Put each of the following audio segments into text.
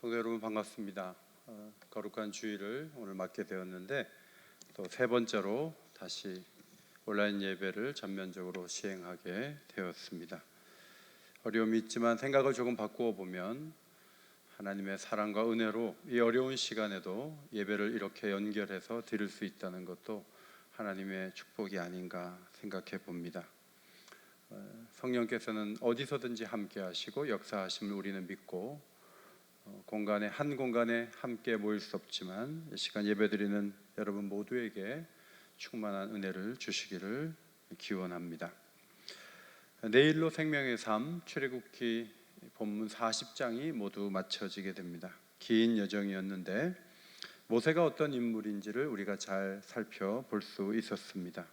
성도 여러분 반갑습니다. 어, 거룩한 주일을 오늘 맞게 되었는데 또 세 번째로 다시 온라인 예배를 전면적으로 시행하게 되었습니다. 어려움이 있지만 생각을 조금 바꾸어 보면 하나님의 사랑과 은혜로 이 어려운 시간에도 예배를 이렇게 연결해서 드릴 수 있다는 것도 하나님의 축복이 아닌가 생각해 봅니다. 어, 성령께서는 어디서든지 함께 하시고 역사하심을 우리는 믿고 어, 공간에 한 공간에 함께 모일 수 없지만 이 시간 예배드리는 여러분 모두에게 충만한 은혜를 주시기를 기원합니다. 내일로 생명의 삶 출애굽기 본문 40장이 모두 마쳐지게 됩니다. 긴 여정이었는데 모세가 어떤 인물인지를 우리가 잘 살펴볼 수 있었습니다.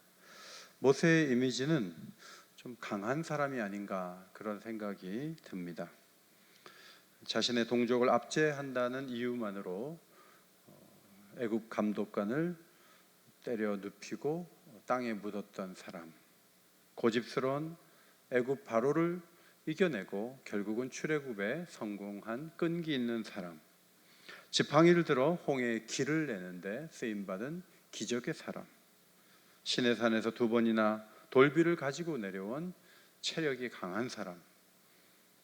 모세의 이미지는 좀 강한 사람이 아닌가 그런 생각이 듭니다. 자신의 동족을 압제한다는 이유만으로 어, 애굽 감독관을 때려 눕히고 땅에 묻었던 사람, 고집스러운 애굽 바로를 이겨내고 결국은 출애굽에 성공한 끈기 있는 사람, 지팡이를 들어 홍해에 길을 내는데 쓰임 받은 기적의 사람, 신의 산에서 두 번이나 돌비를 가지고 내려온 체력이 강한 사람,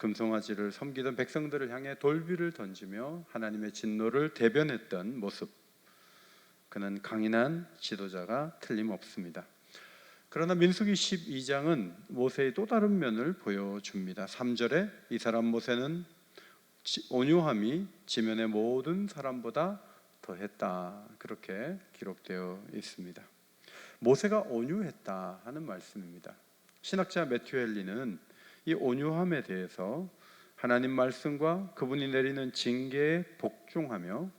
금송아지를 섬기던 백성들을 향해 돌비를 던지며 하나님의 진노를 대변했던 모습. 그는 강인한 지도자가 틀림없습니다. 그러나 민수기 12장은 모세의 또 다른 면을 보여줍니다. 3절에 이 사람 모세는 지- 온유함이 지면의 모든 사람보다 더했다. 그렇게 기록되어 있습니다. 모세가 온유했다 하는 말씀입니다. 신학자 매튜 헬리는 이 온유함에 대해서 하나님 말씀과 그분이 내리는 징계에 복종하며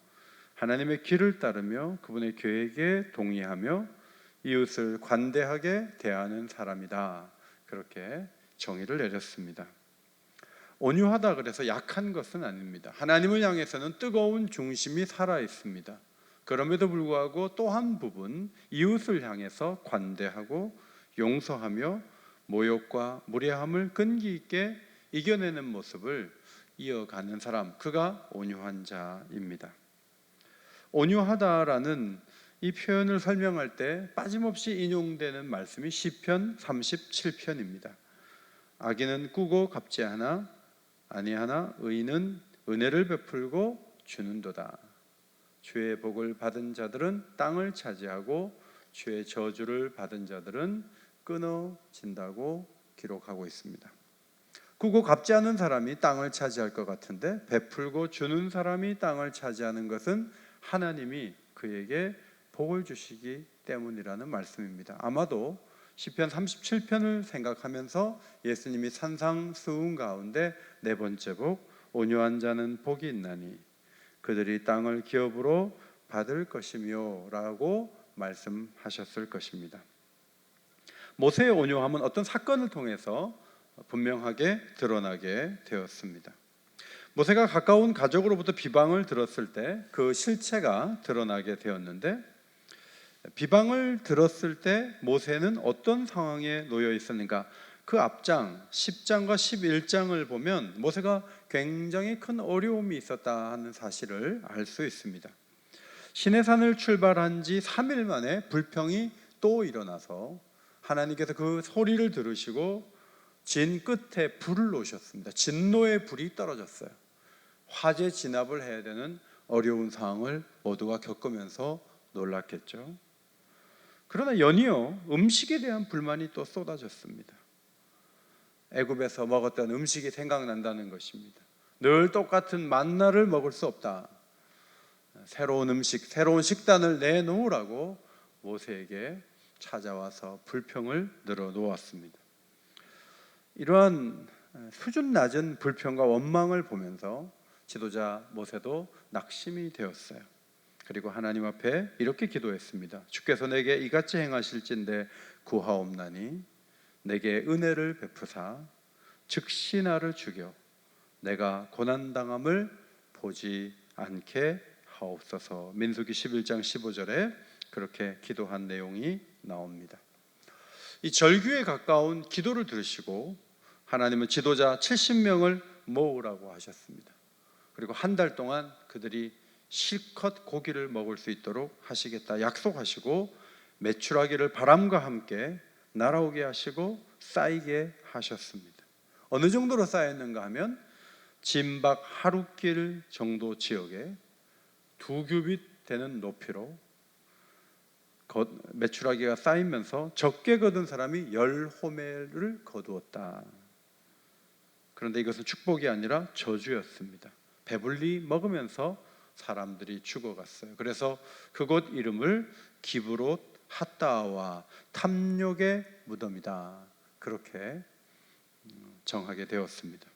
하나님의 길을 따르며 그분의 계획에 동의하며 이웃을 관대하게 대하는 사람이다. 그렇게 정의를 내렸습니다. 온유하다 그래서 약한 것은 아닙니다. 하나님을 향해서는 뜨거운 중심이 살아 있습니다. 그럼에도 불구하고 또 한 부분 이웃을 향해서 관대하고 용서하며 모욕과 무례함을 끈기 있게 이겨내는 모습을 이어가는 사람 그가 온유한 자입니다. 온유하다라는 이 표현을 설명할 때 빠짐없이 인용되는 말씀이 시편 37편입니다. 악인은 꾸고 갚지 하나 아니하나 의인은 은혜를 베풀고 주는도다. 주의 복을 받은 자들은 땅을 차지하고 주의 저주를 받은 자들은 끊어진다고 기록하고 있습니다. 꾸고 갚지 않은 사람이 땅을 차지할 것 같은데 베풀고 주는 사람이 땅을 차지하는 것은 하나님이 그에게 복을 주시기 때문이라는 말씀입니다. 아마도 시편 37편을 생각하면서 예수님이 산상수훈 가운데 네 번째 복 온유한 자는 복이 있나니 그들이 땅을 기업으로 받을 것이며라고 말씀하셨을 것입니다. 모세의 온유함은 어떤 사건을 통해서 분명하게 드러나게 되었습니다. 모세가 가까운 가족으로부터 비방을 들었을 때 그 실체가 드러나게 되었는데 비방을 들었을 때 모세는 어떤 상황에 놓여 있었는가? 그 앞장 10장과 11장을 보면 모세가 굉장히 큰 어려움이 있었다 하는 사실을 알 수 있습니다. 시내산을 출발한 지 3일 만에 불평이 또 일어나서 하나님께서 그 소리를 들으시고 진 끝에 불을 놓으셨습니다. 진노의 불이 떨어졌어요. 화재 진압을 해야 되는 어려운 상황을 모두가 겪으면서 놀랐겠죠. 그러나 연이어 음식에 대한 불만이 또 쏟아졌습니다. 애굽에서 먹었던 음식이 생각난다는 것입니다. 늘 똑같은 만나를 먹을 수 없다. 새로운 음식, 새로운 식단을 내놓으라고 모세에게 찾아와서 불평을 늘어 놓았습니다. 이러한 수준 낮은 불평과 원망을 보면서 지도자 모세도 낙심이 되었어요. 그리고 하나님 앞에 이렇게 기도했습니다. 주께서 내게 이같이 행하실진데 구하옵나니 내게 은혜를 베푸사 즉시 나를 죽여 내가 고난 당함을 보지 않게 하옵소서. 민수기 11장 15절에 그렇게 기도한 내용이 나옵니다. 이 절규에 가까운 기도를 들으시고 하나님은 지도자 70명을 모으라고 하셨습니다. 그리고 한 달 동안 그들이 실컷 고기를 먹을 수 있도록 하시겠다 약속하시고 매출하기를 바람과 함께 날아오게 하시고 쌓이게 하셨습니다. 어느 정도로 쌓였는가 하면 진박 하루길 정도 지역에 두 규빗 되는 높이로 거- 메추라기가 쌓이면서 적게 거둔 사람이 열 호멜을 거두었다. 그런데 이것은 축복이 아니라 저주였습니다. 배불리 먹으면서 사람들이 죽어갔어요. 그래서 그곳 이름을 기브롯 핫다와 탐욕의 무덤이다. 그렇게 음, 정하게 되었습니다.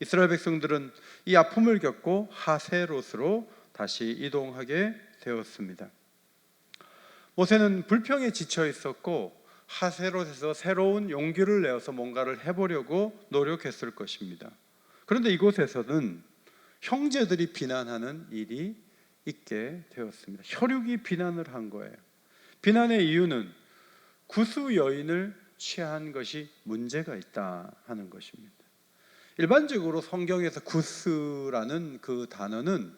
이스라엘 백성들은 이 아픔을 겪고 하세롯으로 다시 이동하게 되었습니다. 모세는 불평에 지쳐 있었고 하세롯에서 새로운 용기를 내어서 뭔가를 해보려고 노력했을 것입니다. 그런데 이곳에서는 형제들이 비난하는 일이 있게 되었습니다. 혈육이 비난을 한 거예요. 비난의 이유는 구수 여인을 취한 것이 문제가 있다 하는 것입니다. 일반적으로 성경에서 구스라는 그 단어는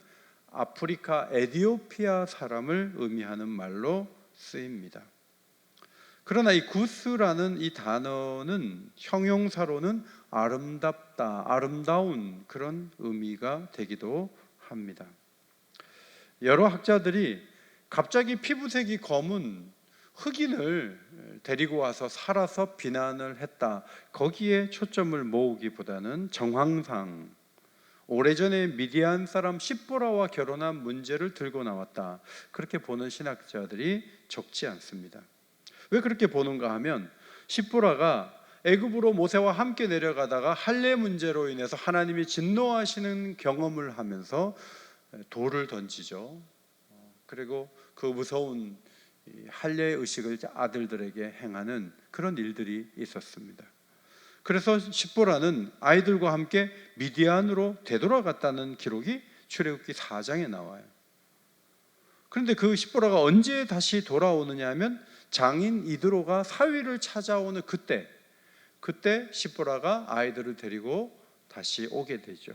아프리카 에디오피아 사람을 의미하는 말로 쓰입니다. 그러나 이 구스라는 이 단어는 형용사로는 아름답다, 아름다운 그런 의미가 되기도 합니다. 여러 학자들이 갑자기 피부색이 검은 흑인을 데리고 와서 살아서 비난을 했다. 거기에 초점을 모으기보다는 정황상 오래전에 미디안 사람 십보라와 결혼한 문제를 들고 나왔다. 그렇게 보는 신학자들이 적지 않습니다. 왜 그렇게 보는가 하면 십보라가 애굽으로 모세와 함께 내려가다가 할례 문제로 인해서 하나님이 진노하시는 경험을 하면서 돌을 던지죠. 그리고 그 무서운 이 할례 의식을 아들들에게 행하는 그런 일들이 있었습니다. 그래서 십보라는 아이들과 함께 미디안으로 되돌아갔다는 기록이 출애굽기 4장에 나와요. 그런데 그 십보라가 언제 다시 돌아오느냐 하면 장인 이드로가 사위를 찾아오는 그때 그때 십보라가 아이들을 데리고 다시 오게 되죠.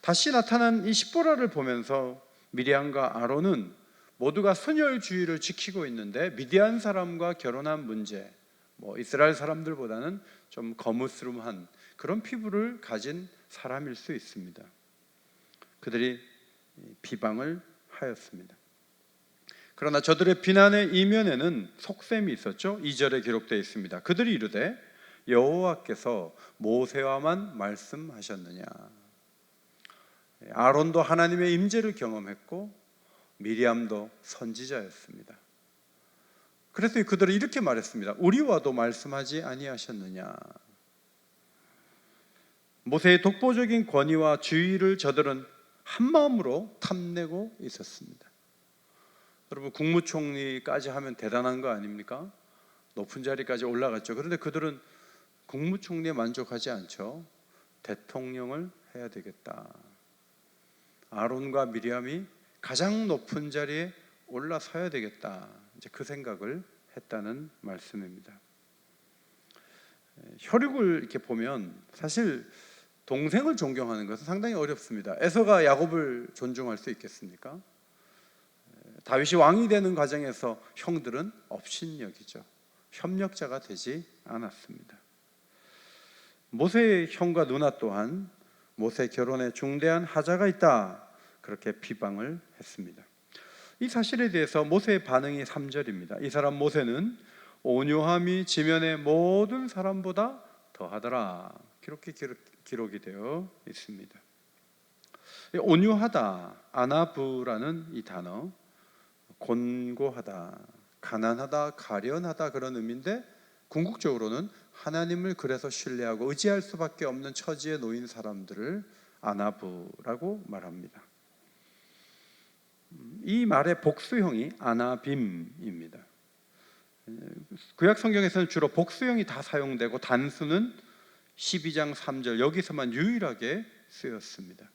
다시 나타난 이 십보라를 보면서 미리안과 아론은 모두가 선열주의를 지키고 있는데 미디안 사람과 결혼한 문제, 뭐 이스라엘 사람들보다는 좀 거무스름한 그런 피부를 가진 사람일 수 있습니다. 그들이 비방을 하였습니다. 그러나 저들의 비난의 이면에는 속셈이 있었죠. 2절에 기록되어 있습니다. 그들이 이르되 여호와께서 모세와만 말씀하셨느냐. 아론도 하나님의 임재를 경험했고 미리암도 선지자였습니다. 그래서 그들은 이렇게 말했습니다. 우리와도 말씀하지 아니하셨느냐. 모세의 독보적인 권위와 주의를 저들은 한 마음으로 탐내고 있었습니다. 여러분 국무총리까지 하면 대단한 거 아닙니까? 높은 자리까지 올라갔죠. 그런데 그들은 국무총리에 만족하지 않죠. 대통령을 해야 되겠다. 아론과 미리암이 가장 높은 자리에 올라서야 되겠다. 이제 그 생각을 했다는 말씀입니다. 혈육을 이렇게 보면 사실 동생을 존경하는 것은 상당히 어렵습니다. 에서가 야곱을 존중할 수 있겠습니까? 다윗이 왕이 되는 과정에서 형들은 업신여기죠. 협력자가 되지 않았습니다. 모세의 형과 누나 또한 모세 결혼에 중대한 하자가 있다. 그렇게 비방을 했습니다. 이 사실에 대해서 모세의 반응이 3절입니다. 이 사람 모세는 온유함이 지면의 모든 사람보다 더하더라. 그렇게 기록, 이 되어 있습니다. 온유하다, 아나부라는 이 단어, 곤고하다, 가난하다, 가련하다 그런 의미인데 궁극적으로는 하나님을 그래서 신뢰하고 의지할 수밖에 없는 처지에 놓인 사람들을 아나부라고 말합니다. 이 말의 복수형이 아나빔입니다. 구약 성경에서는 주로 복수형이 다 사용되고 단수는 12장 3절 여기서만 유일하게 쓰였습니다.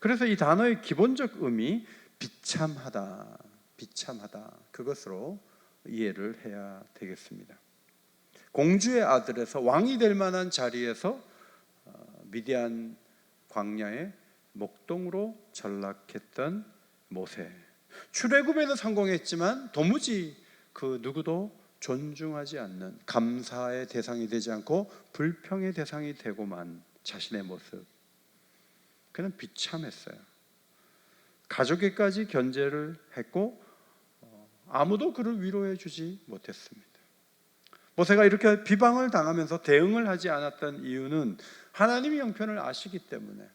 그래서 이 단어의 기본적 의미 비참하다, 비참하다 그것으로 이해를 해야 되겠습니다. 공주의 아들에서 왕이 될 만한 자리에서 어, 미디안 광야에 목동으로 전락했던 모세. 출애굽에는 성공했지만 도무지 그 누구도 존중하지 않는 감사의 대상이 되지 않고 불평의 대상이 되고만 자신의 모습. 그는 비참했어요. 가족에까지 견제를 했고 어, 아무도 그를 위로해 주지 못했습니다. 모세가 이렇게 비방을 당하면서 대응을 하지 않았던 이유는 하나님이 형편을 아시기 때문에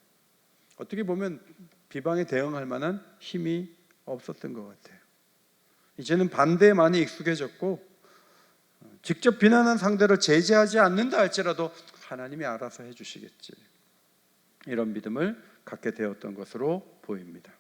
어떻게 보면 비방에 대응할 만한 힘이 없었던 것 같아요. 이제는 반대에 많이 익숙해졌고 어, 직접 비난한 상대를 제재하지 않는다 할지라도 하나님이 알아서 해주시겠지 이런 믿음을 갖게 되었던 것으로 보입니다.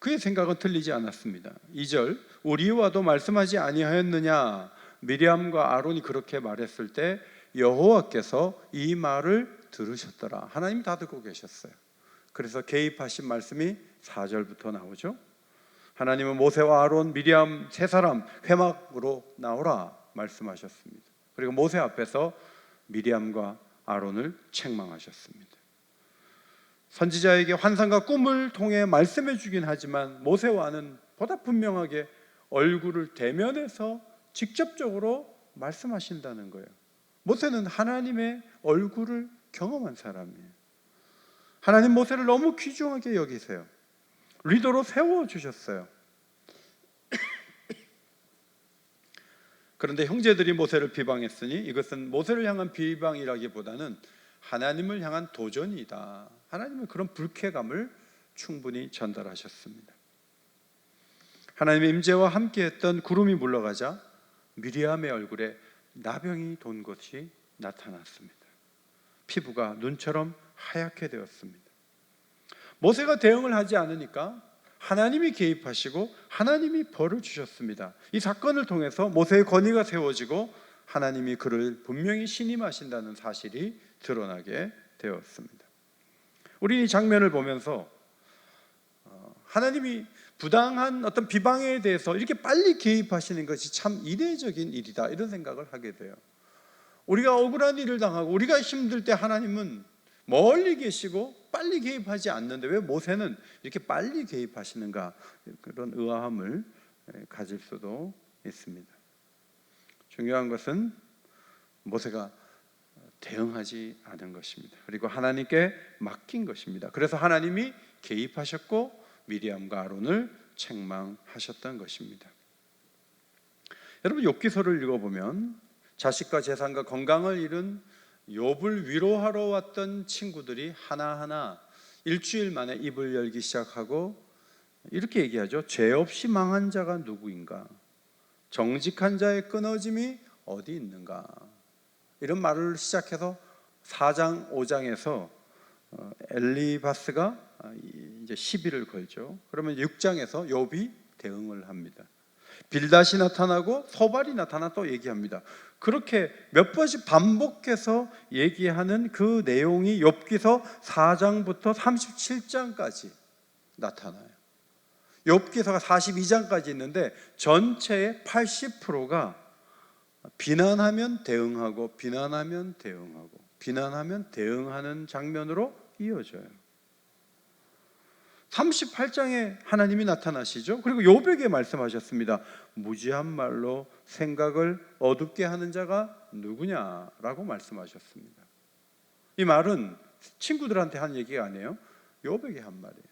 그의 생각은 틀리지 않았습니다. 2절 우리와도 말씀하지 아니하였느냐 미리암과 아론이 그렇게 말했을 때 여호와께서 이 말을 들으셨더라. 하나님이 다 듣고 계셨어요. 그래서 개입하신 말씀이 4절부터 나오죠. 하나님은 모세와 아론, 미리암 세 사람 회막으로 나오라 말씀하셨습니다. 그리고 모세 앞에서 미리암과 아론을 책망하셨습니다. 선지자에게 환상과 꿈을 통해 말씀해 주긴 하지만 모세와는 보다 분명하게 얼굴을 대면해서 직접적으로 말씀하신다는 거예요. 모세는 하나님의 얼굴을 경험한 사람이에요. 하나님 모세를 너무 귀중하게 여기세요. 리더로 세워 주셨어요. 그런데 형제들이 모세를 비방했으니 이것은 모세를 향한 비방이라기보다는 하나님을 향한 도전이다. 하나님은 그런 불쾌감을 충분히 전달하셨습니다. 하나님의 임재와 함께했던 구름이 물러가자 미리암의 얼굴에 나병이 돈 것이 나타났습니다. 피부가 눈처럼 하얗게 되었습니다. 모세가 대응을 하지 않으니까 하나님이 개입하시고 하나님이 벌을 주셨습니다. 이 사건을 통해서 모세의 권위가 세워지고 하나님이 그를 분명히 신임하신다는 사실이 드러나게 되었습니다. 우리 이 장면을 보면서 어, 하나님이 부당한 어떤 비방에 대해서 이렇게 빨리 개입하시는 것이 참 이례적인 일이다 이런 생각을 하게 돼요. 우리가 억울한 일을 당하고 우리가 힘들 때 하나님은 멀리 계시고 빨리 개입하지 않는데 왜 모세는 이렇게 빨리 개입하시는가 그런 의아함을 가질 수도 있습니다. 중요한 것은 모세가 대응하지 않은 것입니다. 그리고 하나님께 맡긴 것입니다. 그래서 하나님이 개입하셨고 미리암과 아론을 책망하셨던 것입니다. 여러분 욥기서를 읽어보면 자식과 재산과 건강을 잃은 욥을 위로하러 왔던 친구들이 하나하나 일주일 만에 입을 열기 시작하고 이렇게 얘기하죠. 죄 없이 망한 자가 누구인가? 정직한 자의 끊어짐이 어디 있는가? 이런 말을 시작해서 4장, 5장에서 어, 엘리바스가 이제 시비를 걸죠. 그러면 6장에서 욥이 대응을 합니다. 빌닷이 나타나고 소발이 나타나 또 얘기합니다. 그렇게 몇 번씩 반복해서 얘기하는 그 내용이 욥기서 4장부터 37장까지 나타나요. 욥기서가 42장까지 있는데 전체의 80%가 비난하면 대응하고 비난하면 대응하고 비난하면 대응하는 장면으로 이어져요. 38장에 하나님이 나타나시죠. 그리고 요백에 말씀하셨습니다. 무지한 말로 생각을 어둡게 하는 자가 누구냐라고 말씀하셨습니다. 이 말은 친구들한테 한 얘기가 아니에요. 요백이 한 말이에요.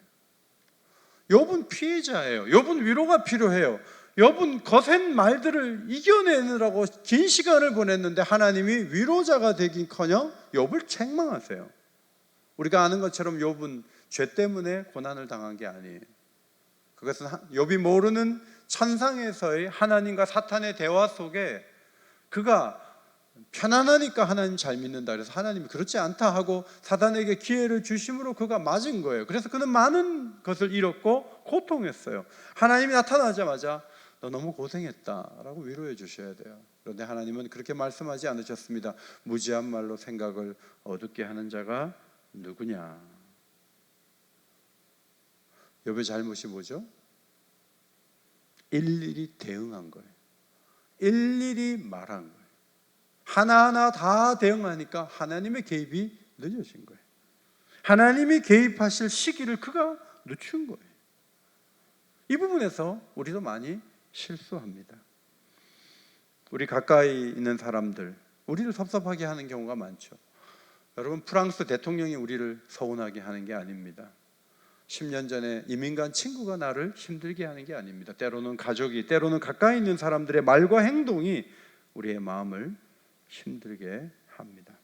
욥은 피해자예요. 욥은 위로가 필요해요. 욥은 거센 말들을 이겨내느라고 긴 시간을 보냈는데 하나님이 위로자가 되긴커녕 욥을 책망하세요. 우리가 아는 것처럼 욥은 죄 때문에 고난을 당한 게 아니에요. 그것은 욥이 모르는 천상에서의 하나님과 사탄의 대화 속에 그가 편안하니까 하나님 잘 믿는다. 그래서 하나님이 그렇지 않다 하고 사단에게 기회를 주심으로 그가 맞은 거예요. 그래서 그는 많은 것을 잃었고 고통했어요. 하나님이 나타나자마자 너 너무 고생했다라고 위로해 주셔야 돼요. 그런데 하나님은 그렇게 말씀하지 않으셨습니다. 무지한 말로 생각을 어둡게 하는 자가 누구냐? 욥의 잘못이 뭐죠? 일일이 대응한 거예요. 일일이 말한 거예요. 하나하나 다 대응하니까 하나님의 개입이 늦어진 거예요. 하나님이 개입하실 시기를 그가 늦춘 거예요. 이 부분에서 우리도 많이 실수합니다. 우리 가까이 있는 사람들, 우리를 섭섭하게 하는 경우가 많죠. 여러분, 프랑스 대통령이 우리를 서운하게 하는 게 아닙니다. 10년 전에 이민 간 친구가 나를 힘들게 하는 게 아닙니다. 때로는 가족이, 때로는 가까이 있는 사람들의 말과 행동이 우리의 마음을 힘들게 합니다.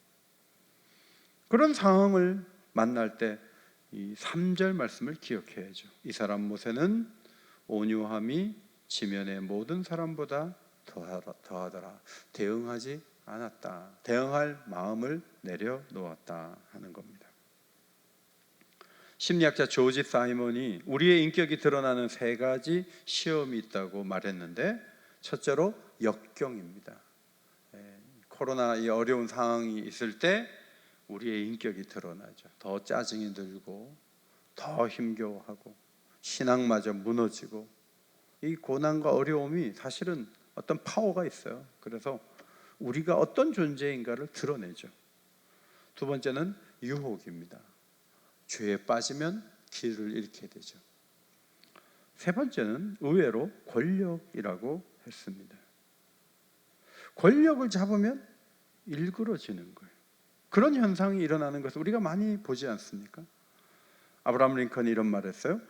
그런 상황을 만날 때 이 3절 말씀을 기억해야죠. 이 사람 모세는 온유함이 지면의 모든 사람보다 더하더라. 대응하지 않았다. 대응할 마음을 내려놓았다 하는 겁니다. 심리학자 조지 사이먼이 우리의 인격이 드러나는 세 가지 시험이 있다고 말했는데 첫째로 역경입니다. 예, 코로나 이 어려운 상황이 있을 때 우리의 인격이 드러나죠. 더 짜증이 들고 더 힘겨워하고 신앙마저 무너지고 이 고난과 어려움이 사실은 어떤 파워가 있어요. 그래서 우리가 어떤 존재인가를 드러내죠. 두 번째는 유혹입니다. 죄에 빠지면 길을 잃게 되죠. 세 번째는 의외로 권력이라고 했습니다. 권력을 잡으면 일그러지는 거예요. 그런 현상이 일어나는 것을 우리가 많이 보지 않습니까? 아브라함 링컨이 이런 말했어요.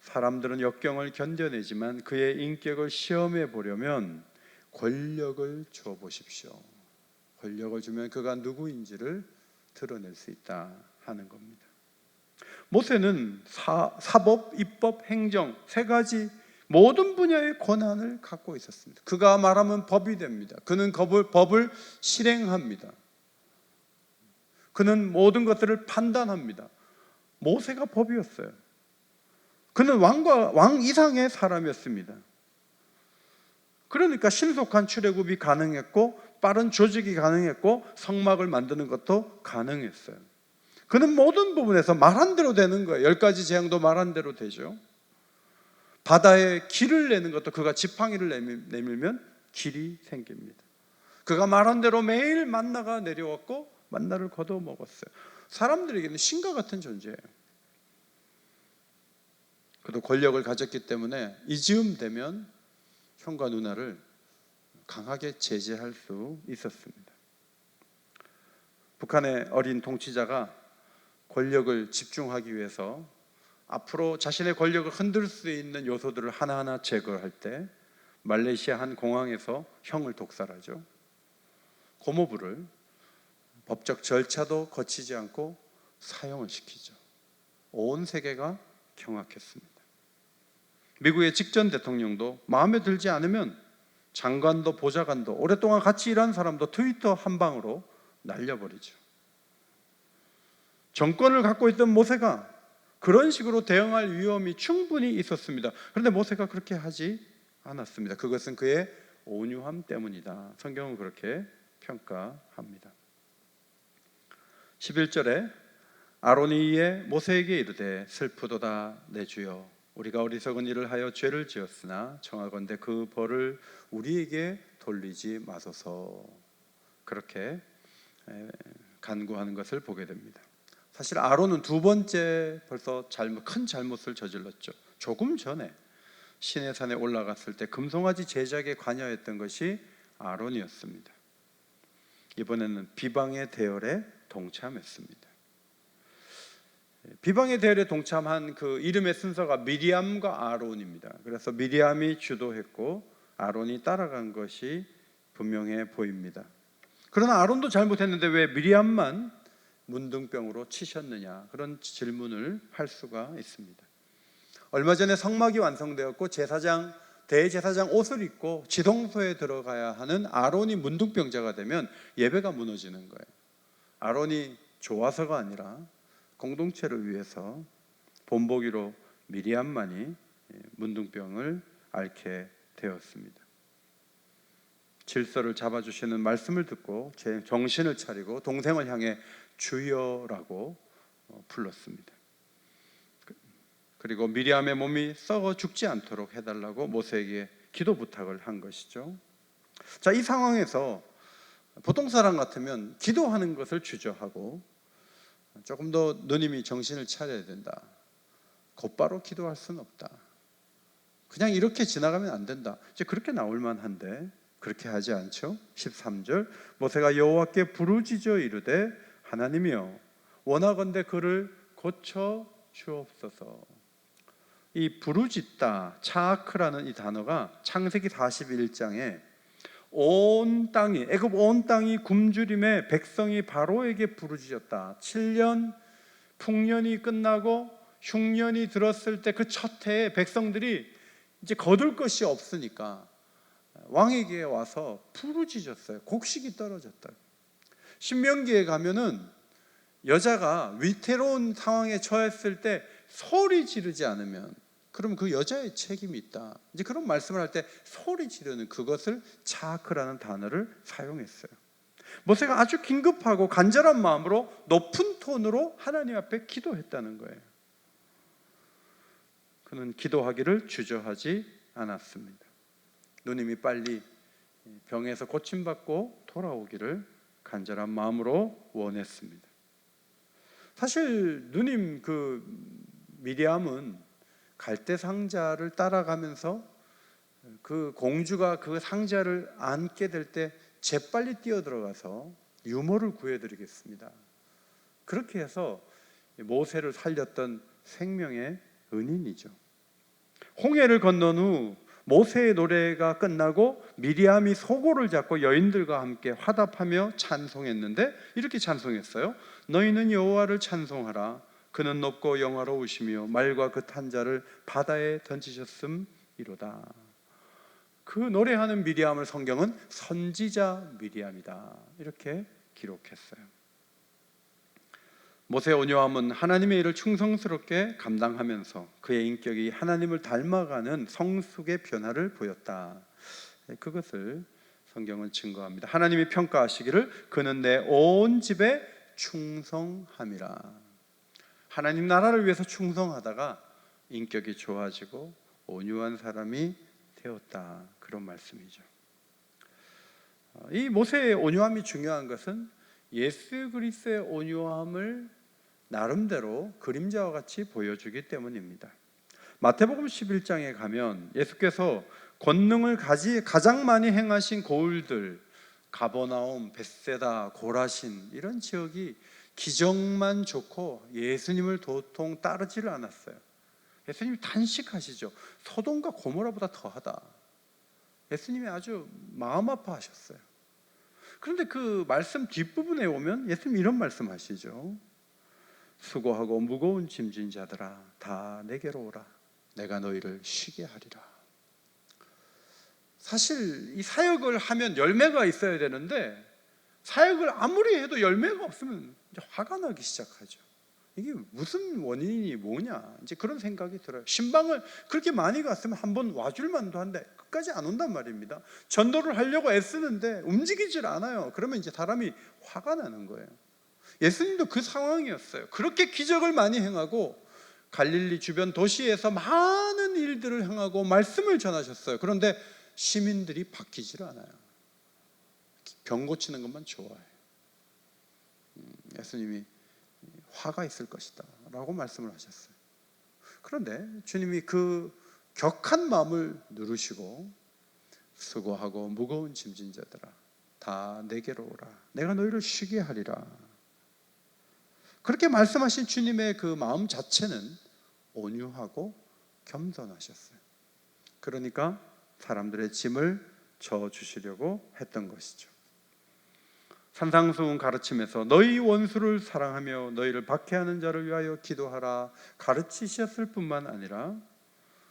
사람들은 역경을 견뎌내지만 그의 인격을 시험해 보려면 권력을 줘 보십시오. 권력을 주면 그가 누구인지를 드러낼 수 있다 하는 겁니다. 모세는 사, 사법, 입법, 행정 세 가지 모든 분야의 권한을 갖고 있었습니다. 그가 말하면 법이 됩니다. 그는 법을, 법을 실행합니다. 그는 모든 것들을 판단합니다. 모세가 법이었어요. 그는 왕과 왕 이상의 사람이었습니다. 그러니까 신속한 출애굽이 가능했고 빠른 조직이 가능했고 성막을 만드는 것도 가능했어요. 그는 모든 부분에서 말한 대로 되는 거예요. 열 가지 재앙도 말한 대로 되죠. 바다에 길을 내는 것도 그가 지팡이를 내밀면 길이 생깁니다. 그가 말한 대로 매일 만나가 내려왔고 만나를 거둬 먹었어요. 사람들에게는 신과 같은 존재예요. 그도 권력을 가졌기 때문에 이즈음 되면 형과 누나를 강하게 제재할 수 있었습니다. 북한의 어린 통치자가 권력을 집중하기 위해서 앞으로 자신의 권력을 흔들 수 있는 요소들을 하나하나 제거할 때 말레이시아 한 공항에서 형을 독살하죠. 고모부를 법적 절차도 거치지 않고 사형을 시키죠. 온 세계가 경악했습니다. 미국의 직전 대통령도 마음에 들지 않으면 장관도 보좌관도 오랫동안 같이 일한 사람도 트위터 한 방으로 날려버리죠. 정권을 갖고 있던 모세가 그런 식으로 대응할 위험이 충분히 있었습니다. 그런데 모세가 그렇게 하지 않았습니다. 그것은 그의 온유함 때문이다. 성경은 그렇게 평가합니다. 11절에 아론이 이에 모세에게 이르되 슬프도다 내 주여 우리가 어리석은 일을 하여 죄를 지었으나 청하건대 그 벌을 우리에게 돌리지 마소서 그렇게 간구하는 것을 보게 됩니다. 사실 아론은 두 번째 벌써 잘못 큰 잘못을 저질렀죠. 조금 전에 신의 산에 올라갔을 때 금송아지 제작에 관여했던 것이 아론이었습니다. 이번에는 비방의 대열에 동참했습니다. 비방의 대열에 동참한 그 이름의 순서가 미리암과 아론입니다. 그래서 미리암이 주도했고 아론이 따라간 것이 분명해 보입니다. 그러나 아론도 잘못했는데 왜 미리암만 문둥병으로 치셨느냐 그런 질문을 할 수가 있습니다. 얼마 전에 성막이 완성되었고 제사장 대제사장 옷을 입고 지동소에 들어가야 하는 아론이 문둥병자가 되면 예배가 무너지는 거예요. 아론이 좋아서가 아니라 공동체를 위해서 본보기로 미리암만이 문둥병을 앓게 되었습니다. 질서를 잡아주시는 말씀을 듣고 제 정신을 차리고 동생을 향해 주여라고 어, 불렀습니다. 그, 그리고 미리암의 몸이 썩어 죽지 않도록 해달라고 모세에게 기도 부탁을 한 것이죠. 자, 이 상황에서 보통 사람 같으면 기도하는 것을 주저하고 조금 더 누님이 정신을 차려야 된다. 곧바로 기도할 수는 없다. 그냥 이렇게 지나가면 안 된다. 이제 그렇게 나올 만한데 그렇게 하지 않죠. 13절 모세가 여호와께 부르짖어 이르되 하나님이여 원하건대 그를 고쳐 주옵소서. 이 부르짖다 차크라는 이 단어가 창세기 41장에 온 땅이 애굽 온 땅이 굶주림에 백성이 바로에게 부르짖었다. 7년 풍년이 끝나고 흉년이 들었을 때 그 첫 해에 백성들이 이제 거둘 것이 없으니까 왕에게 와서 부르짖었어요. 곡식이 떨어졌다. 신명기에 가면은 여자가 위태로운 상황에 처했을 때 소리 지르지 않으면 그럼 그 여자의 책임이 있다. 이제 그런 말씀을 할 때 소리 지르는 그것을 차크라는 단어를 사용했어요. 모세가 아주 긴급하고 간절한 마음으로 높은 톤으로 하나님 앞에 기도했다는 거예요. 그는 기도하기를 주저하지 않았습니다. 누님이 빨리 병에서 고침받고 돌아오기를 간절한 마음으로 원했습니다. 사실 누님 그 미리암은 갈대 상자를 따라가면서 그 공주가 그 상자를 안게 될 때 재빨리 뛰어 들어가서 유모를 구해드리겠습니다. 그렇게 해서 모세를 살렸던 생명의 은인이죠. 홍해를 건넌 후 모세의 노래가 끝나고 미리암이 소고를 잡고 여인들과 함께 화답하며 찬송했는데 이렇게 찬송했어요. 너희는 여호와를 찬송하라. 그는 높고 영화로우시며 말과 그 탄자를 바다에 던지셨음이로다. 그 노래하는 미리암을 성경은 선지자 미리암이다. 이렇게 기록했어요. 모세의 온유함은 하나님의 일을 충성스럽게 감당하면서 그의 인격이 하나님을 닮아가는 성숙의 변화를 보였다. 그것을 성경은 증거합니다. 하나님이 평가하시기를 그는 내 온 집에 충성함이라. 하나님 나라를 위해서 충성하다가 인격이 좋아지고 온유한 사람이 되었다. 그런 말씀이죠. 이 모세의 온유함이 중요한 것은 예수 그리스도의 온유함을 나름대로 그림자와 같이 보여주기 때문입니다. 마태복음 11장에 가면 예수께서 권능을 가지 가장 많이 행하신 고을들 가버나움, 벳세다, 고라신 이런 지역이 기적만 좋고 예수님을 도통 따르지를 않았어요. 예수님이 단식하시죠. 소돔과 고모라보다 더하다. 예수님이 아주 마음 아파하셨어요. 그런데 그 말씀 뒷부분에 오면 예수님 이런 말씀하시죠. 수고하고 무거운 짐진 자들아 다 내게로 오라. 내가 너희를 쉬게 하리라. 사실 이 사역을 하면 열매가 있어야 되는데 사역을 아무리 해도 열매가 없으면 화가 나기 시작하죠. 이게 무슨 원인이 뭐냐 이제 그런 생각이 들어요. 신방을 그렇게 많이 갔으면 한 번 와줄 만도 한데 끝까지 안 온단 말입니다. 전도를 하려고 애쓰는데 움직이질 않아요. 그러면 이제 사람이 화가 나는 거예요. 예수님도 그 상황이었어요. 그렇게 기적을 많이 행하고 갈릴리 주변 도시에서 많은 일들을 행하고 말씀을 전하셨어요. 그런데 시민들이 바뀌질 않아요. 병 고치는 것만 좋아해요. 음, 예수님이 화가 있을 것이다 라고 말씀을 하셨어요. 그런데 주님이 그 격한 마음을 누르시고 수고하고 무거운 짐진 자들아 다 내게로 오라 내가 너희를 쉬게 하리라 그렇게 말씀하신 주님의 그 마음 자체는 온유하고 겸손하셨어요. 그러니까 사람들의 짐을 져 주시려고 했던 것이죠. 산상수훈 가르침에서 너희 원수를 사랑하며 너희를 박해하는 자를 위하여 기도하라 가르치셨을 뿐만 아니라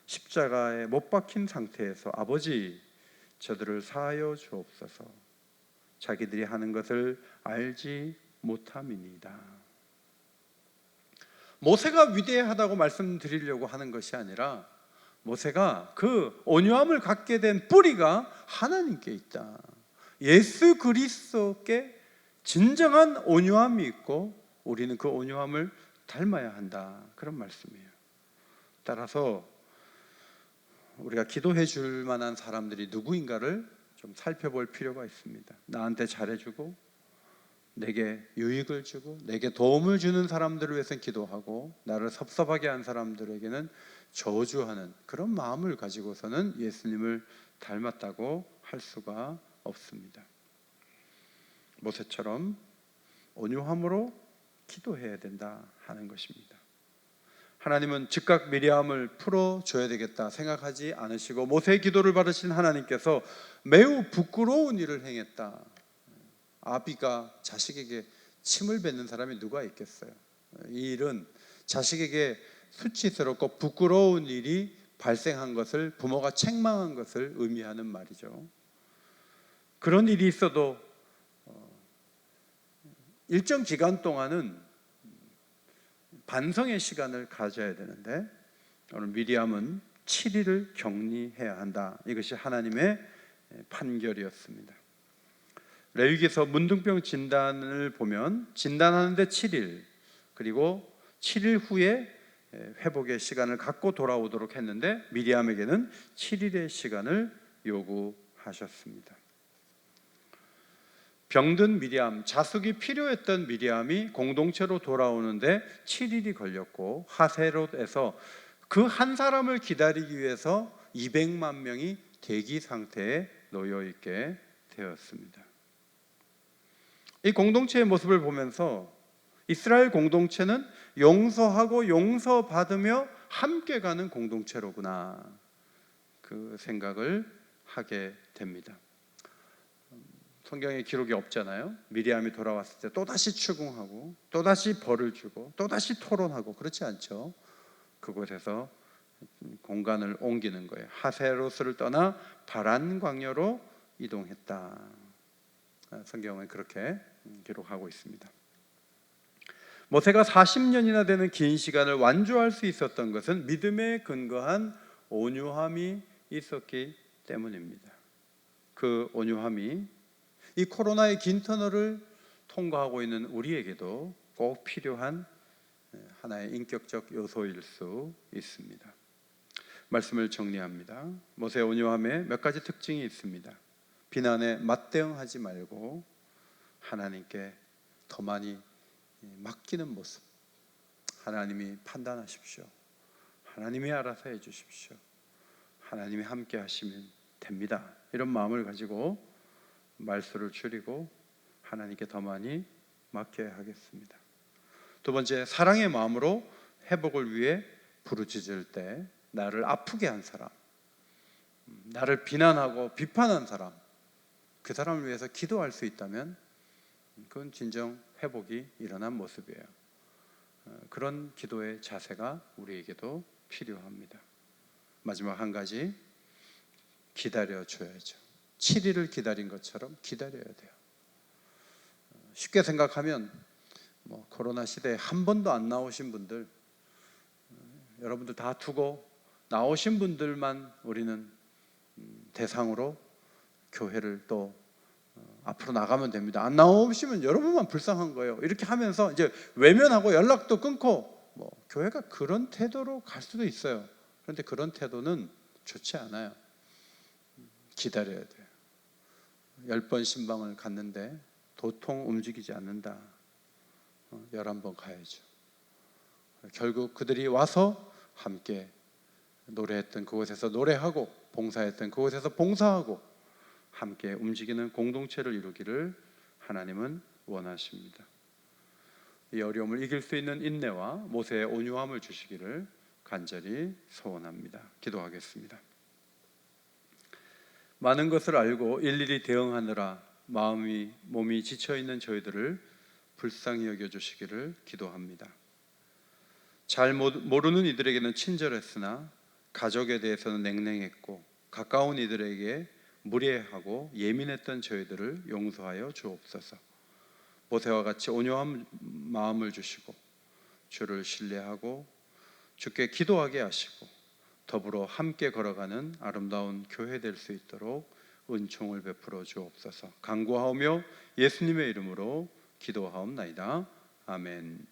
십자가에 못 박힌 상태에서 아버지 저들을 사하여 주옵소서 자기들이 하는 것을 알지 못함이니이다. 모세가 위대하다고 말씀드리려고 하는 것이 아니라 모세가 그 온유함을 갖게 된 뿌리가 하나님께 있다. 예수 그리스도께 진정한 온유함이 있고 우리는 그 온유함을 닮아야 한다. 그런 말씀이에요. 따라서 우리가 기도해 줄 만한 사람들이 누구인가를 좀 살펴볼 필요가 있습니다. 나한테 잘해주고 내게 유익을 주고 내게 도움을 주는 사람들을 위해서는 기도하고 나를 섭섭하게 한 사람들에게는 저주하는 그런 마음을 가지고서는 예수님을 닮았다고 할 수가 없습니다. 모세처럼 온유함으로 기도해야 된다 하는 것입니다. 하나님은 즉각 미리암을 풀어 줘야 되겠다 생각하지 않으시고 모세의 기도를 받으신 하나님께서 매우 부끄러운 일을 행했다. 아비가 자식에게 침을 뱉는 사람이 누가 있겠어요? 이 일은 자식에게 수치스럽고 부끄러운 일이 발생한 것을 부모가 책망한 것을 의미하는 말이죠. 그런 일이 있어도 어, 일정 기간 동안은 반성의 시간을 가져야 되는데 오늘 미리암은 7일을 격리해야 한다. 이것이 하나님의 판결이었습니다. 레위기서 문둥병 진단을 보면 진단하는데 7일 그리고 7일 후에 회복의 시간을 갖고 돌아오도록 했는데 미리암에게는 7일의 시간을 요구하셨습니다. 병든 미리암, 자숙이 필요했던 미리암이 공동체로 돌아오는데 7일이 걸렸고 하세롯에서 그 한 사람을 기다리기 위해서 200만 명이 대기 상태에 놓여 있게 되었습니다. 이 공동체의 모습을 보면서 이스라엘 공동체는 용서하고 용서받으며 함께 가는 공동체로구나 그 생각을 하게 됩니다. 성경에 기록이 없잖아요. 미리암이 돌아왔을 때 또다시 추궁하고 또다시 벌을 주고 또다시 토론하고 그렇지 않죠. 그곳에서 공간을 옮기는 거예요. 하세로스를 떠나 바란 광야로 이동했다. 성경은 그렇게 기록하고 있습니다. 모세가 40년이나 되는 긴 시간을 완주할 수 있었던 것은 믿음에 근거한 온유함이 있었기 때문입니다. 그 온유함이 이 코로나의 긴 터널을 통과하고 있는 우리에게도 꼭 필요한 하나의 인격적 요소일 수 있습니다. 말씀을 정리합니다. 모세의 온유함에 몇 가지 특징이 있습니다. 비난에 맞대응하지 말고 하나님께 더 많이 맡기는 모습. 하나님이 판단하십시오. 하나님이 알아서 해 주십시오. 하나님이 함께 하시면 됩니다. 이런 마음을 가지고 말수를 줄이고 하나님께 더 많이 맡겨야 하겠습니다. 두 번째, 사랑의 마음으로 회복을 위해 부르짖을 때 나를 아프게 한 사람, 나를 비난하고 비판한 사람, 그 사람을 위해서 기도할 수 있다면 그건 진정 회복이 일어난 모습이에요. 어, 그런 기도의 자세가 우리에게도 필요합니다. 마지막 한 가지 기다려 줘야죠. 7일을 기다린 것처럼 기다려야 돼요. 어, 쉽게 생각하면 뭐 코로나 시대에 한 번도 안 나오신 분들 어, 여러분들 다 두고 나오신 분들만 우리는 음, 대상으로 교회를 또 어, 앞으로 나가면 됩니다. 안 나오시면 여러분만 불쌍한 거예요. 이렇게 하면서 이제 외면하고 연락도 끊고 뭐 교회가 그런 태도로 갈 수도 있어요. 그런데 그런 태도는 좋지 않아요. 기다려야 돼요. 열 번 신방을 갔는데 도통 움직이지 않는다. 어, 열한 번 가야죠. 결국 그들이 와서 함께 노래했던 그곳에서 노래하고 봉사했던 그곳에서 봉사하고 함께 움직이는 공동체를 이루기를 하나님은 원하십니다. 이 어려움을 이길 수 있는 인내와 모세의 온유함을 주시기를 간절히 소원합니다. 기도하겠습니다. 많은 것을 알고 일일이 대응하느라 마음이 몸이 지쳐 있는 저희들을 불쌍히 여겨 주시기를 기도합니다. 잘 모르는 이들에게는 친절했으나 가족에 대해서는 냉랭했고 가까운 이들에게 무례하고 예민했던 저희들을 용서하여 주옵소서. 모세와 같이 온유한 마음을 주시고 주를 신뢰하고 주께 기도하게 하시고 더불어 함께 걸어가는 아름다운 교회 될 수 있도록 은총을 베풀어 주옵소서. 간구하오며 예수님의 이름으로 기도하옵나이다. 아멘.